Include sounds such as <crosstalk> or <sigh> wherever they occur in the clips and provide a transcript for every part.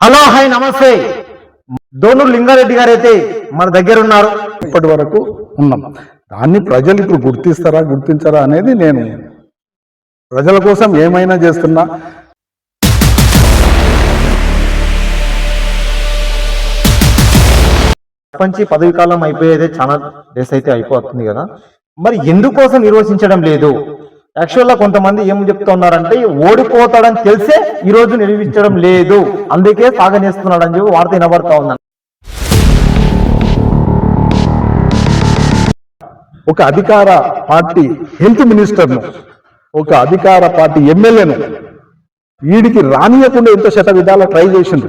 Hello hi నమస్తే. దోనూరు లింగారెడ్డి గారు అయితే మన దగ్గర ఉన్నారు ఇప్పటి వరకు ఉన్నాం. దాన్ని ప్రజలు ఇప్పుడు గుర్తిస్తారా గుర్తించరా అనేది నేను ప్రజల కోసం ఏమైనా చేస్తున్నా. ప్రపంచ పదవి కాలం అయిపోయేదే చాలా డేస్ అయితే అయిపోతుంది కదా. మరి ఎందుకోసం నిర్వచించడం లేదు? యాక్చువల్గా కొంతమంది ఏం చెప్తున్నారంటే ఓడిపోతాడని తెలిసే ఈ రోజు నిర్వహించడం లేదు. అందుకే సాగనేస్తున్నాడని చెప్పి వార్త వినబడతా ఉందని ఒక అధికార పార్టీ హెల్త్ మినిస్టర్ను ఒక అధికార పార్టీ ఎమ్మెల్యేను వీడికి రానియకుండా ఎంత శత విధాల ట్రై చేసిండు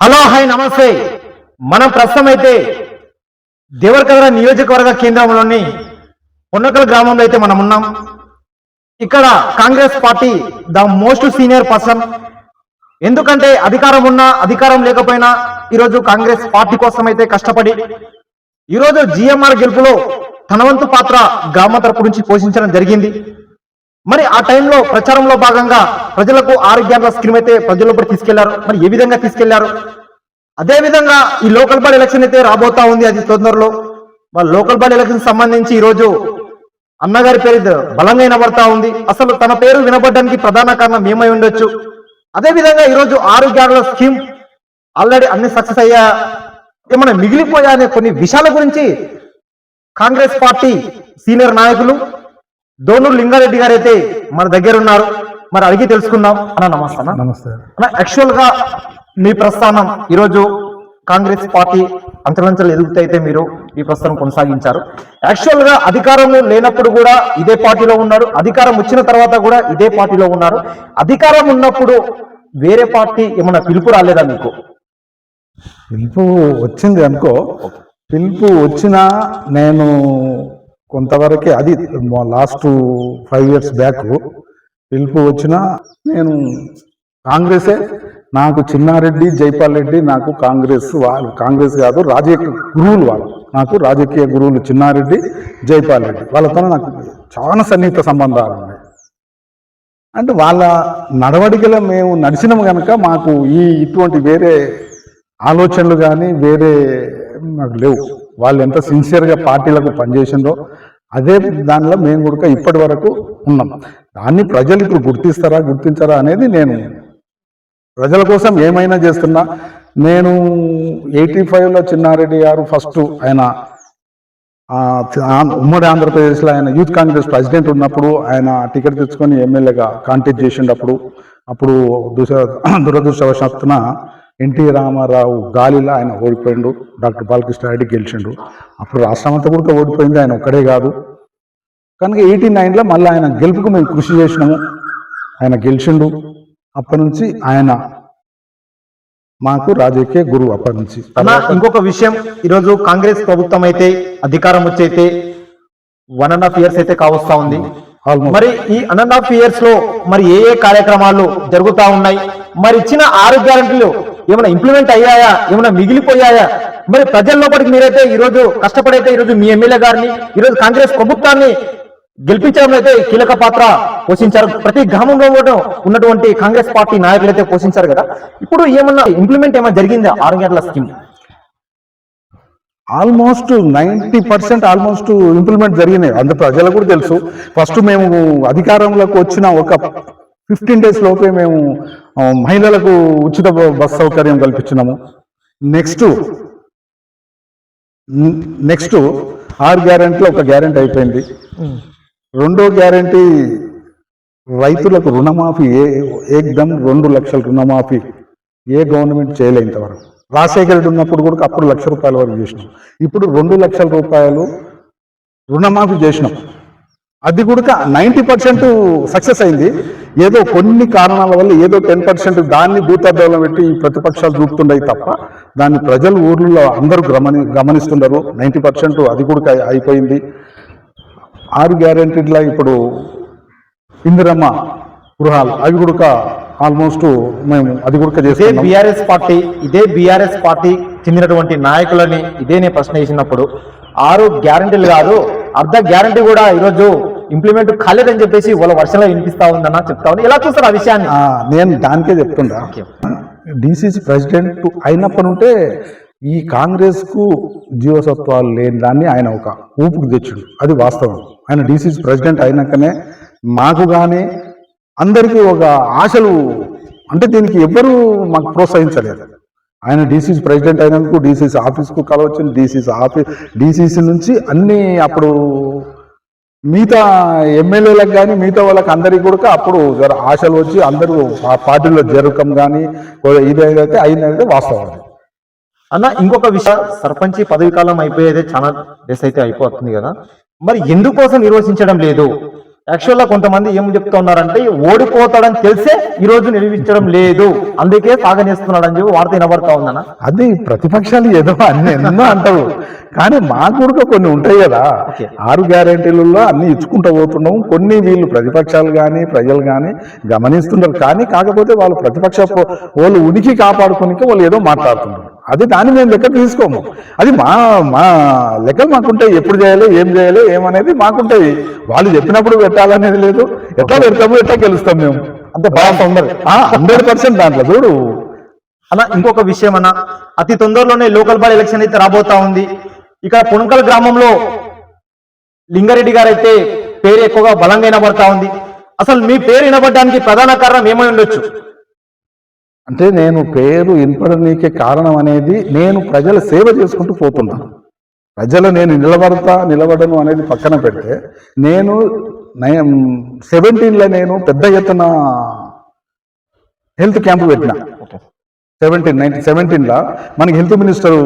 హలో హాయ్ నమస్తే. మనం ప్రస్తుతం అయితే దేవరకద్ర నియోజకవర్గ కేంద్రంలోని పొన్నకల గ్రామంలో అయితే మనం ఉన్నాం. ఇక్కడ Congress party the most senior person. ఎందుకంటే అధికారం ఉన్నా అధికారం లేకపోయినా ఈరోజు కాంగ్రెస్ పార్టీ కోసం అయితే కష్టపడి ఈరోజు జిఎంఆర్ గెలుపులో తనవంతు పాత్ర గ్రామ తరపు నుంచి పోషించడం జరిగింది. మరి ఆ టైంలో ప్రచారంలో భాగంగా ప్రజలకు ఆరోగ్యాల స్కీమ్ అయితే ప్రజల్లోపడి తీసుకెళ్ళారు. మరి ఏ విధంగా తీసుకెళ్ళారు? అదే విధంగా ఈ లోకల్ బాడీ ఎలక్షన్ అయితే రాబోతా ఉంది అది తొందరలో. వాళ్ళ లోకల్ బాడీ ఎలక్షన్ సంబంధించి ఈ రోజు అన్నగారి పేరు బలంగా వినబడతా ఉంది. అసలు తన పేరు వినబడడానికి ప్రధాన కారణం ఏమై ఉండొచ్చు? అదే విధంగా ఈ రోజు ఆరోగ్యాల స్కీమ్ ఆల్రెడీ అన్ని సక్సెస్ అయ్యా ఏమైనా మిగిలిపోయా అనే కొన్ని విషయాల గురించి కాంగ్రెస్ పార్టీ సీనియర్ నాయకులు దోనూరు లింగారెడ్డి గారు అయితే మన దగ్గర ఉన్నారు మరి అడిగి తెలుసుకుందాం. అన్న నమస్తే. నమస్తే. యాక్చువల్గా మీ ప్రస్థానం ఈరోజు కాంగ్రెస్ పార్టీ అంచలంచలు ఎదుగుతైతే మీరు ఈ ప్రస్థానం కొనసాగించారు. యాక్చువల్గా అధికారం లేనప్పుడు కూడా ఇదే పార్టీలో ఉన్నారు అధికారం వచ్చిన తర్వాత కూడా ఇదే పార్టీలో ఉన్నారు. అధికారం ఉన్నప్పుడు వేరే పార్టీ ఏమన్నా పిలుపు రాలేదా మీకు? పిలుపు వచ్చింది అనుకో. పిలుపు వచ్చినా నేను కొంతవరకే అది లాస్ట్ ఫైవ్ ఇయర్స్ బ్యాక్ పిలుపు వచ్చినా నేను కాంగ్రెసే నాకు చిన్నారెడ్డి జైపాల్ రెడ్డి నాకు కాంగ్రెస్ వాళ్ళు. కాంగ్రెస్ కాదు రాజకీయ గురువులు వాళ్ళు. నాకు రాజకీయ గురువులు చిన్నారెడ్డి జైపాల్ రెడ్డి వాళ్ళతో నాకు చాలా సన్నిహిత సంబంధాలు ఉన్నాయి. అంటే వాళ్ళ నడవడికలో మేము నడిచినాము కనుక మాకు ఈ ఇటువంటి వేరే ఆలోచనలు కానీ వేరే మాకు లేవు. వాళ్ళు ఎంత సిన్సియర్గా పార్టీలకు పనిచేసిందో అదే దానిలో మేము కూడా ఇప్పటి వరకు ఉన్నాం. దాన్ని ప్రజలు ఇప్పుడు గుర్తిస్తారా గుర్తించారా అనేది నేను ప్రజల కోసం ఏమైనా చేస్తున్నా. నేను ఎయిటీ ఫైవ్లో చిన్నారెడ్డి గారు ఫస్ట్ ఆయన ఉమ్మడి ఆంధ్రప్రదేశ్లో ఆయన యూత్ కాంగ్రెస్ ప్రెసిడెంట్ ఉన్నప్పుడు ఆయన టికెట్ తెచ్చుకొని ఎమ్మెల్యేగా కాంటెక్ట్ చేసిండప్పుడు అప్పుడు దుశ దురదృష్టవశాత్తున ఎన్టీ రామారావు గాలిలో ఆయన ఓడిపోయిండు. డాక్టర్ బాలకృష్ణారెడ్డి గెలిచిండు. అప్పుడు రాష్ట్రం అంతా కూడా ఓడిపోయింది. ఆయన ఒక్కడే కాదు. కనుక ఎయిటీ నైన్లో మళ్ళీ ఆయన గెలుపుకు మేము కృషి చేసినాము. ఆయన గెలిచిండు. అప్పటి నుంచి ఆయన మాకు రాజకీయ గురువు అప్పటి నుంచి ఇంకొక విషయం. ఈరోజు కాంగ్రెస్ ప్రభుత్వం అయితే అధికారం వచ్చి అయితే వన్ అండ్ హాఫ్ ఇయర్స్ అయితే కావస్తా ఉంది. మరి ఈ వన్ అండ్ హాఫ్ ఇయర్స్లో మరి ఏ ఏ కార్యక్రమాలు జరుగుతా ఉన్నాయి? మరి ఇచ్చిన ఆరు గ్యారంటీలు ఏమైనా ఇంప్లిమెంట్ అయ్యాయా? ఏమైనా మిగిలిపోయాయా? మరి ప్రజల లోపలికి మీరైతే ఈ రోజు కష్టపడైతే ఈ రోజు మీ ఎమ్మెల్యే గారిని ఈ రోజు కాంగ్రెస్ ప్రభుత్వాన్ని గెలిపించడంలో అయితే కీలక పాత్ర పోషించారు. ప్రతి గ్రామంలో కూడా ఉన్నటువంటి కాంగ్రెస్ పార్టీ నాయకులు అయితే పోషించారు కదా. ఇప్పుడు ఏమన్నా ఇంప్లిమెంట్ ఏమైనా జరిగిందా? ఆరు గంటల scheme. Almost ninety percent almost implement జరిగినాయి. అంత ప్రజలకు కూడా తెలుసు. ఫస్ట్ మేము అధికారంలోకి వచ్చిన ఒక ఫిఫ్టీన్ డేస్ లోపే మేము మహిళలకు ఉచిత బస్ సౌకర్యం కల్పించినాము. నెక్స్ట్ నెక్స్ట్ ఆరు గ్యారెంటీలో ఒక గ్యారెంటీ అయిపోయింది. రెండో గ్యారెంటీ రైతులకు రుణమాఫీ ఏ ఏకదం రెండు లక్షల రుణమాఫీ ఏ గవర్నమెంట్ చేయలే ఇంతవరకు. రాజశేఖర రెడ్డి ఉన్నప్పుడు కూడా అప్పుడు లక్ష రూపాయల వరకు చేసినాం. ఇప్పుడు రెండు లక్షల రూపాయలు రుణమాఫీ చేసినాం. అది కూడా నైంటీ పర్సెంట్ సక్సెస్ అయింది. ఏదో కొన్ని కారణాల వల్ల ఏదో టెన్ పర్సెంట్ దాన్ని భూతద్దంలో పెట్టి ప్రతిపక్షాలు చూపుతుండయి తప్ప దాన్ని ప్రజలు ఊర్లలో అందరూ గమని గమనిస్తున్నారు నైంటీ పర్సెంట్ అది కూడా అయిపోయింది. ఆరు గ్యారెంటీలో ఇప్పుడు ఇందిరమ్మ గృహాలు. అవి కూడా ఆల్మోస్ట్ మేము అది కూడా చేస్తున్నాం. బీఆర్ఎస్ పార్టీ ఇదే బీఆర్ఎస్ పార్టీ చెందినటువంటి నాయకులని ఇదే నేను ప్రశ్న వేసినప్పుడు ఆరు గ్యారంటీలు కాదు అర్ధ గ్యారంటీ కూడా ఈరోజు ఇంప్లిమెంట్ కాలేదని చెప్పేసి వాళ్ళ వర్షంలో వినిపిస్తా ఉందన్న చెప్తా ఉంది. ఎలా చూస్తారు ఆ విషయాన్ని? నేను దానికే చెప్తుండా. ఓకే. డిసిసి ప్రెసిడెంట్ అయినప్పటి ఉంటే ఈ కాంగ్రెస్కు జీవసత్వాలు లేని దాన్ని ఆయన ఒక ఊపుకు తెచ్చుడు. అది వాస్తవం. ఆయన డీసీసీ ప్రెసిడెంట్ అయినాకనే మాకు కానీ అందరికీ ఒక ఆశలు అంటే దీనికి ఎవ్వరూ మాకు ప్రోత్సహించలేదు. ఆయన డీసీసీ ప్రెసిడెంట్ అయినందుకు డీసీసీ ఆఫీస్కు కలవచ్చింది డీసీసీ ఆఫీస్ డీసీసీ నుంచి అన్ని అప్పుడు మిగతా ఎమ్మెల్యేలకు కానీ మిగతా వాళ్ళకి అందరికి కూడా అప్పుడు జర ఆశలు వచ్చి అందరూ ఆ పార్టీలో జరగం కానీ ఇదే అయితే అయిందంటే వాస్తవం అన్న ఇంకొక విషయం సర్పంచి పదవి కాలం అయిపోయేదే చాలా డేస్ అయితే అయిపోతుంది కదా. మరి ఎందుకోసం నిర్వహించడం లేదు? యాక్చువల్గా కొంతమంది ఏం చెప్తా ఉన్నారంటే ఓడిపోతాడని తెలిసే ఈ రోజు నిర్వహించడం లేదు. అందుకే సాగనేస్తున్నాడని చెప్పి వార్త వినబడతా ఉందన్న. అది ప్రతిపక్షాలు ఏదో అన్ని ఎన్నో అంటారు. కానీ మాకు కూడా కొన్ని ఉంటాయి కదా. ఆరు గ్యారెంటీలలో అన్ని ఇచ్చుకుంటూ పోతున్నాం. కొన్ని వీళ్ళు ప్రతిపక్షాలు కానీ ప్రజలు కానీ గమనిస్తున్నారు కానీ కాకపోతే వాళ్ళు ప్రతిపక్ష వాళ్ళు ఉనికి కాపాడుకోనికి వాళ్ళు ఏదో మాట్లాడుతున్నారు అది దాన్ని మేము లెక్క తీసుకోము. అది మా మా లెక్కలు మాకుంటాయి ఎప్పుడు చేయాలి ఏం చేయాలి ఏమనేది మాకుంటాయి వాళ్ళు చెప్పినప్పుడు పెట్టాలనేది లేదు. ఎట్లా పెడతాము ఎట్లా గెలుస్తాం మేము? అంతే బాగా ఉండదు హండ్రెడ్ పర్సెంట్ దాంట్లో చూడు. అన్న ఇంకొక విషయం అన్న. అతి తొందరలోనే లోకల్ బాడీ ఎలక్షన్ అయితే రాబోతా ఉంది. ఇక్కడ పుణకల్ గ్రామంలో లింగారెడ్డి గారు అయితే పేరు ఎక్కువగా బలంగా వినబడతా ఉంది. అసలు మీ పేరు వినబడడానికి ప్రధాన కారణం ఏమై ఉండొచ్చు? అంటే నేను పేరు వినపడనీకే కారణం అనేది నేను ప్రజల సేవ చేసుకుంటూ పోతున్నాను ప్రజలు నేను నిలబడతా నిలబడను అనేది పక్కన పెడితే నేను సెవెంటీన్లో నేను పెద్ద ఎత్తున హెల్త్ క్యాంపు పెట్టిన. సెవెంటీన్ నైన్టీన్ సెవెంటీన్లో మనకి హెల్త్ మినిస్టర్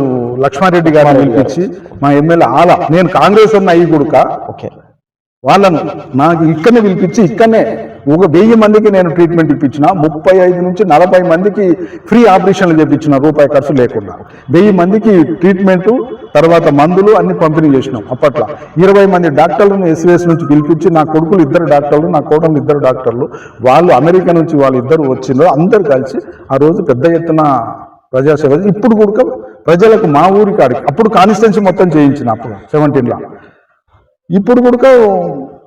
లక్ష్మారెడ్డి గారిని పిలిపించి మా ఎమ్మెల్యే ఆల నేను కాంగ్రెస్ ఉన్న అయ్యి గుడుక ఓకే. వాళ్ళను నాకు ఇక్కడనే పిలిపించి ఇక్కడనే ఒక వెయ్యి మందికి నేను ట్రీట్మెంట్ ఇప్పించిన ముప్పై ఐదు నుంచి నలభై మందికి ఫ్రీ ఆపరేషన్లు చేపించిన రూపాయి ఖర్చు లేకుండా. వెయ్యి మందికి ట్రీట్మెంట్ తర్వాత మందులు అన్ని పంపిణీ చేసినాం అప్పట్లో. ఇరవై మంది డాక్టర్లను ఎస్వీఎస్ నుంచి పిలిపించి నా కొడుకులు ఇద్దరు డాక్టర్లు నా కోడలు ఇద్దరు డాక్టర్లు వాళ్ళు అమెరికా నుంచి వాళ్ళు ఇద్దరు వచ్చిండ్రు అందరు కలిసి ఆ రోజు పెద్ద ఎత్తున ప్రజాసేవ ఇప్పుడు కూడా ప్రజలకు మా ఊరి కాడికి అప్పుడు కాన్స్టిట్యున్సీ మొత్తం చేయించిన అప్పుడు సెవెంటీన్లో ఇప్పుడు కూడా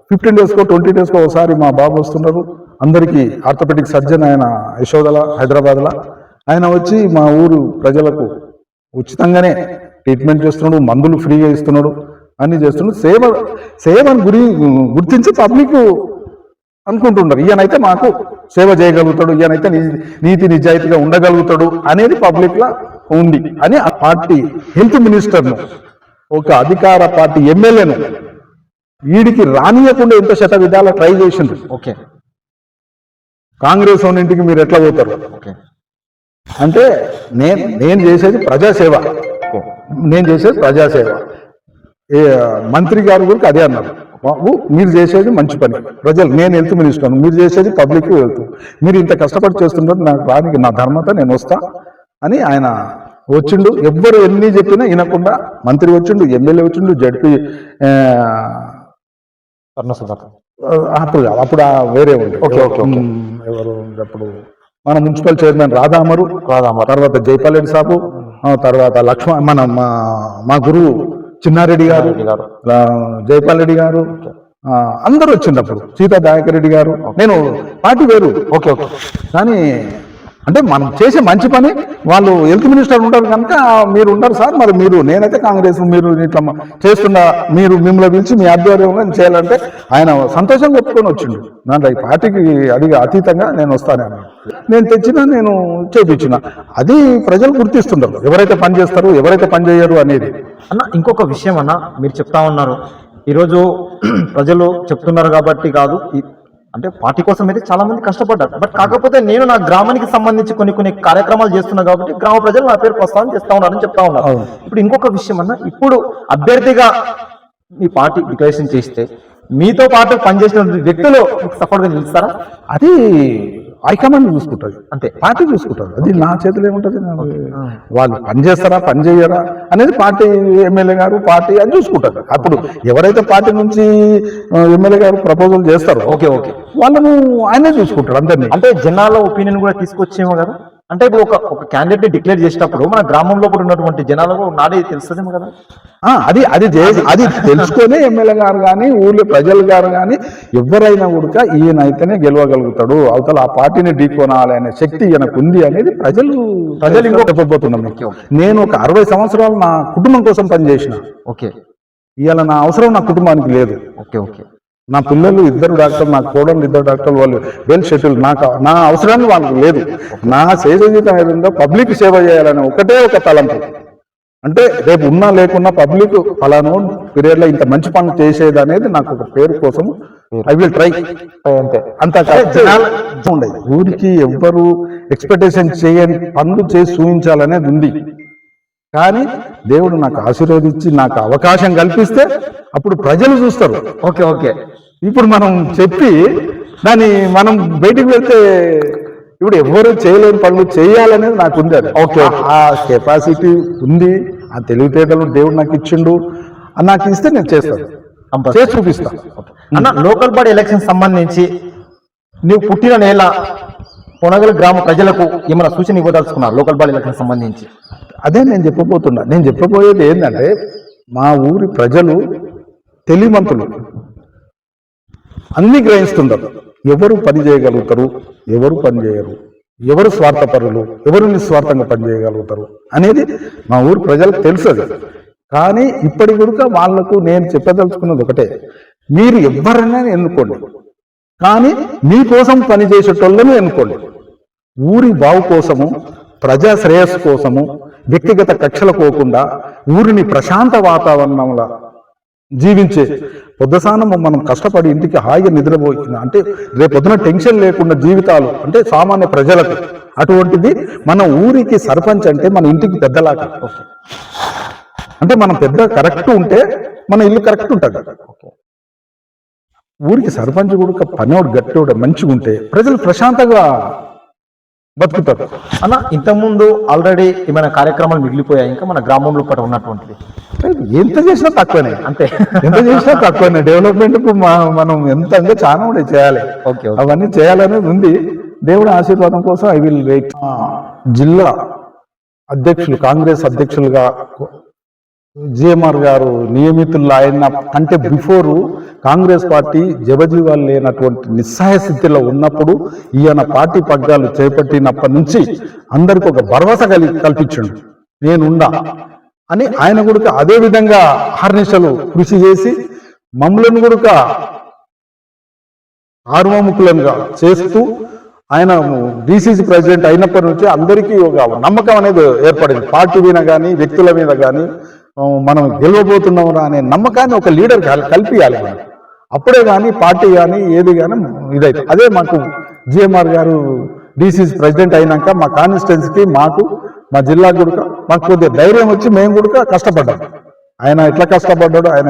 ఫిఫ్టీన్ డేస్కో ట్వంటీ డేస్కో ఒకసారి మా బాబు వస్తున్నారు. అందరికీ ఆర్థోపెటిక్ సర్జన్ ఆయన యశోదల హైదరాబాద్లో. ఆయన వచ్చి మా ఊరు ప్రజలకు ఉచితంగానే ట్రీట్మెంట్ చేస్తున్నాడు మందులు ఫ్రీగా ఇస్తున్నాడు అన్ని చేస్తున్నాడు. సేవ సేవను గురి గుర్తించి పబ్లిక్ అనుకుంటున్నారు ఈయనైతే మాకు సేవ చేయగలుగుతాడు ఈయనైతే నీతి నిజాయితీగా ఉండగలుగుతాడు అనేది పబ్లిక్ లా ఉంది అని ఆ పార్టీ హెల్త్ మినిస్టర్ను ఒక అధికార పార్టీ ఎమ్మెల్యేను వీడికి రానియకుండా ఎంత శత విధాల ట్రై చేసిండ్రు. ఓకే. కాంగ్రెస్ ఇంటికి మీరు ఎట్లా పోతారు? ఓకే. అంటే నేను నేను చేసేది ప్రజాసేవ. నేను చేసేది ప్రజాసేవ. ఏ మంత్రి గారు కూడా అదే అన్నారు. బాబు మీరు చేసేది మంచి పని. ప్రజలు నేను హెల్త్ మినిస్టర్ మీరు చేసేది పబ్లిక్ వెళ్తూ మీరు ఇంత కష్టపడి చేస్తున్నారు నాకు రానికి నా ధర్మత నేను వస్తా అని ఆయన వచ్చిండు. ఎవ్వరు ఎన్ని చెప్పినా వినకుండా మంత్రి వచ్చిండు ఎమ్మెల్యే వచ్చిండు జడ్పీ అప్పుడు కాదు, అప్పుడు వేరే ఉండే ఎవరు అప్పుడు మన మున్సిపల్ చైర్మన్ రాధామరు రాధామరు. తర్వాత జైపాల్ రెడ్డి సాబు తర్వాత లక్ష్మణ్ మన మా మా గురువు చిన్నారెడ్డి గారు జైపాల్ రెడ్డి గారు అందరూ వచ్చిండు అప్పుడు సీతా దయాకర్ రెడ్డి గారు. నేను పార్టీ వేరు. Okay okay. కానీ అంటే మనం చేసే మంచి పని వాళ్ళు హెల్త్ మినిస్టర్ ఉంటారు కనుక మీరు ఉంటారు సార్. మరి మీరు నేనైతే కాంగ్రెస్ మీరు ఇట్లా చేస్తున్న మీరు మిమ్మల్ని పిలిచి మీ ఆధ్వర్యంలో నేను చేయాలంటే ఆయన సంతోషంగా చెప్పుకొని వచ్చిండు. దాంట్లో ఈ పార్టీకి అది అతీతంగా నేను వస్తాను నేను తెచ్చిన నేను చేపించిన. అది ప్రజలు గుర్తిస్తుంటారు. ఎవరైతే పని చేస్తారు ఎవరైతే పని చేయరు అనేది. అన్న ఇంకొక విషయం అన్న మీరు చెప్తా ఉన్నారు. ఈరోజు <clears throat> ప్రజలు చెప్తున్నారు కాబట్టి కాదు. అంటే పార్టీ కోసం అయితే చాలా మంది కష్టపడ్డారు. బట్ కాకపోతే నేను నా గ్రామానికి సంబంధించి కొన్ని కొన్ని కార్యక్రమాలు చేస్తున్నా కాబట్టి గ్రామ ప్రజలు నా పేరు ప్రస్తావన చేస్తా ఉన్నారని చెప్తా ఉన్నారు. ఇప్పుడు ఇంకొక విషయం అన్న ఇప్పుడు అభ్యర్థిగా మీ పార్టీ డిక్లరేషన్ చేస్తే మీతో పాటు పనిచేసిన వ్యక్తులు సపోర్ట్గా నిలుస్తారా? అది హైకమాండ్ చూసుకుంటుంది అంతే. పార్టీ చూసుకుంటారు అది నా చేతిలో ఏముంటుంది? వాళ్ళు పని చేస్తారా పని చేయరా అనేది పార్టీ ఎమ్మెల్యే గారు పార్టీ అని చూసుకుంటారు. అప్పుడు ఎవరైతే పార్టీ నుంచి ఎమ్మెల్యే గారు ప్రపోజల్ చేస్తారో ఓకే ఓకే. వాళ్ళను ఆయనే చూసుకుంటాడు అందరినీ. అంటే జనాల ఒపీనియన్ కూడా తీసుకొచ్చేమో కదా? అంటే ఇప్పుడు ఒక ఒక క్యాండిడేట్ డిక్లేర్ చేసినప్పుడు మన గ్రామంలో కూడా ఉన్నటువంటి జనాలకు నాడే తెలుస్తుందేమో కదా? అది అది అది తెలుసుకొని ఎమ్మెల్యే గారు కానీ ఊళ్ళో ప్రజలు గారు కానీ ఎవరైనా కూడా ఈయన అయితేనే గెలవగలుగుతాడు. అవతల ఆ పార్టీని ఢీకొనాలి అనే శక్తి ఈయనకు ఉంది అనేది ప్రజలు ప్రజలు ఇంకో చెప్పబోతున్నాం. నేను ఒక అరవై సంవత్సరాలు నా కుటుంబం కోసం పనిచేసిన. ఓకే. ఇవాళ నా అవసరం నా కుటుంబానికి లేదు. Okay okay. నా పిల్లలు ఇద్దరు డాక్టర్ నా కోడలు ఇద్దరు డాక్టర్లు వాళ్ళు వెల్ షెడ్యూల్ నాకు నా అవసరాన్ని వాళ్ళకి లేదు. నా సేవ జీవితం ఏదందో పబ్లిక్ సేవ చేయాలని ఒకటే ఒక తలంపు. అంటే రేపు ఉన్నా లేకున్నా పబ్లిక్ ఫలానో పీరియడ్లో ఇంత మంచి పనులు చేసేది అనేది నాకు ఒక పేరు కోసం ఐ విల్ ట్రై అంతే. అంత ఉండదు ఊరికి ఎవ్వరు ఎక్స్పెక్టేషన్ చేయని పనులు చేసి చూపించాలనేది ఉంది. కానీ దేవుడు నాకు ఆశీర్వదించి నాకు అవకాశం కల్పిస్తే అప్పుడు ప్రజలు చూస్తారు. Okay okay. ఇప్పుడు మనం చెప్పి దాన్ని మనం బయటికి వెళ్తే ఇప్పుడు ఎవరు చేయలేని పనులు చేయాలనేది నాకు ఉంది అది. ఓకే ఆ కెపాసిటీ ఉంది ఆ తెలివితేటలు దేవుడు నాకు ఇచ్చిండు. అది నాకు ఇస్తే నేను చేస్తాను. చేసి చూపిస్తా. అన్న లోకల్ బాడీ ఎలక్షన్ సంబంధించి నువ్వు పుట్టిన నేల పొనగల్ గ్రామ ప్రజలకు ఏమైనా సూచన ఇవ్వదలుచుకున్నారు లోకల్ బాడీ ఎలక్షన్ సంబంధించి? అదే నేను చెప్పబోతున్నా. నేను చెప్పబోయేది ఏంటంటే మా ఊరి ప్రజలు తెలివంతులు అన్ని గ్రహిస్తుంటారు ఎవరు పని చేయగలుగుతారు? ఎవరు పని చేయరు? ఎవరు స్వార్థపరులు? ఎవరు నిస్వార్థంగా పనిచేయగలుగుతారు అనేది మా ఊరు ప్రజలకు తెలుసు కానీ ఇప్పటి కూడా వాళ్ళకు నేను చెప్పదలుచుకున్నది ఒకటే. మీరు ఎవరైనా ఎన్నుకోండి. కానీ మీకోసం పని చేసేటోళ్ళని ఎన్నుకోండి. ఊరి బావు కోసము ప్రజా శ్రేయస్సు కోసము వ్యక్తిగత కక్షలు పోకుండా ఊరిని ప్రశాంత వాతావరణంలో జీవించే పొద్దుసానం మనం కష్టపడి ఇంటికి హాయిగా నిద్రపోయిన అంటే రేపొద్దున టెన్షన్ లేకుండా జీవితాలు అంటే సామాన్య ప్రజలకు అటువంటిది మన ఊరికి సర్పంచ్ అంటే మన ఇంటికి పెద్దలాగా అంటే మనం పెద్ద కరెక్ట్ ఉంటే మన ఇల్లు కరెక్ట్ ఉంటుంది. ఊరికి సర్పంచ్ కూడా పనివాడు గట్టివాడు మంచిగా ఉంటే ప్రజలు ప్రశాంతంగా బతుకుతారు. అన్న ఇంతకుముందు ఆల్రెడీ ఏమైనా కార్యక్రమాలు మిగిలిపోయాయి ఇంకా మన గ్రామంలో పట ఉన్నటువంటిది. ఎంత చేసినా తక్కువనే. అంతే. ఎంత చేసినా తక్కువనే. డెవలప్మెంట్కు మనం ఎంత అంటే చాలా కూడా చేయాలి. అవన్నీ చేయాలనేది ఉంది. దేవుడి ఆశీర్వాదం కోసం ఐ విల్ వెయిట్ జిల్లా అధ్యక్షులు కాంగ్రెస్ అధ్యక్షులుగా జిఎంఆర్ గారు నియమితులు ఆయన కంటే బిఫోర్ కాంగ్రెస్ పార్టీ జవజీవాలు లేనటువంటి నిస్సహాయ స్థితిలో ఉన్నప్పుడు ఈయన పార్టీ పగ్గాలు చేపట్టినప్పటి నుంచి అందరికి ఒక భరోసా కలి కల్పించండు. నేనుండా. అని ఆయన కూడా అదే విధంగా హర్నిశలు కృషి చేసి మమ్మల్ని కూడా ఆర్వముఖులంగా చేస్తూ ఆయన డిసిసి ప్రెసిడెంట్ అయినప్పటి నుంచి అందరికీ ఒక నమ్మకం అనేది ఏర్పడింది. పార్టీ మీద కానీ వ్యక్తుల మీద కానీ మనం గెలవబోతున్నాం అనే నమ్మకాన్ని ఒక లీడర్ కల్పించాలి మనం. అప్పుడే కానీ పార్టీ కానీ ఏది కానీ ఇదైతే. అదే మాకు జిఎంఆర్ గారు డిసిసి ప్రెసిడెంట్ అయినాక మా కాన్స్టిట్యున్సీకి మాకు మా జిల్లా గుడుక మాకు కొద్దిగా ధైర్యం వచ్చి మేము కూడా కష్టపడ్డాం. ఆయన ఎట్లా కష్టపడ్డాడు ఆయన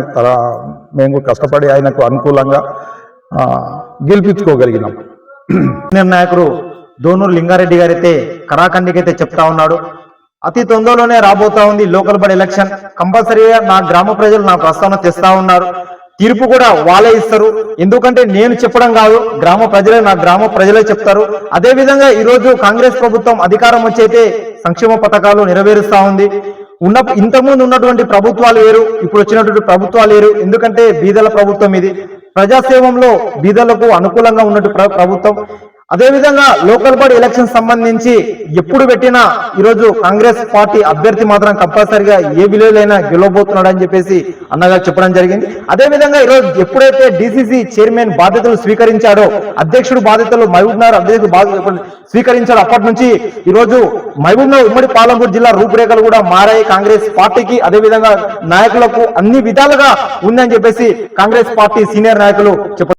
మేము కూడా కష్టపడి ఆయనకు అనుకూలంగా గెలిపించుకోగలిగినాం. సీనియర్ నాయకుడు దోనూరు లింగారెడ్డి గారైతే కరాఖండికైతే అయితే చెప్తా ఉన్నాడు. అతి తొందరలోనే రాబోతా ఉంది లోకల్ బడి ఎలక్షన్. కంపల్సరీగా నా గ్రామ ప్రజలు నా ప్రస్తావన తెస్తా ఉన్నారు. తీర్పు కూడా వాళ్ళే ఇస్తారు. ఎందుకంటే నేను చెప్పడం కాదు గ్రామ ప్రజలే నా గ్రామ ప్రజలే చెప్తారు. అదే విధంగా కాంగ్రెస్ ప్రభుత్వం అధికారం వచ్చైతే సంక్షేమ పథకాలు నెరవేరుస్తా ఉంది. ఉన్న ఇంతకుముందు ఉన్నటువంటి ప్రభుత్వాలు వేరు ఇప్పుడు వచ్చినటువంటి ప్రభుత్వాలు వేరు. ఎందుకంటే బీదల ప్రభుత్వం ఇది. ప్రజాసేవంలో బీదలకు అనుకూలంగా ఉన్నట్టు ప్రభుత్వం. అదే విధంగా లోకల్ బాడీ ఎలక్షన్ సంబంధించి ఎప్పుడు పెట్టినా ఈరోజు కాంగ్రెస్ పార్టీ అభ్యర్థి మాత్రం కంపల్సరిగా ఏ విలేజ్ అయినా గెలవబోతున్నాడు అని చెప్పేసి అన్నగా చెప్పడం జరిగింది. అదే విధంగా ఈరోజు ఎప్పుడైతే డిసిసి చైర్మన్ బాధ్యతలు స్వీకరించాడో అధ్యక్షుడు బాధ్యతలు మహబూబ్ నగర్ అధ్యక్షుడు బాధ్యతలు స్వీకరించాడు. అప్పటి నుంచి ఈ రోజు మహబూబ్ నగర్ ఉమ్మడి పాలంపూర్ జిల్లా రూపురేఖలు కూడా మారాయి. కాంగ్రెస్ పార్టీకి అదే విధంగా నాయకులకు అన్ని విధాలుగా ఉందని చెప్పేసి కాంగ్రెస్ పార్టీ సీనియర్ నాయకులు చెప్పారు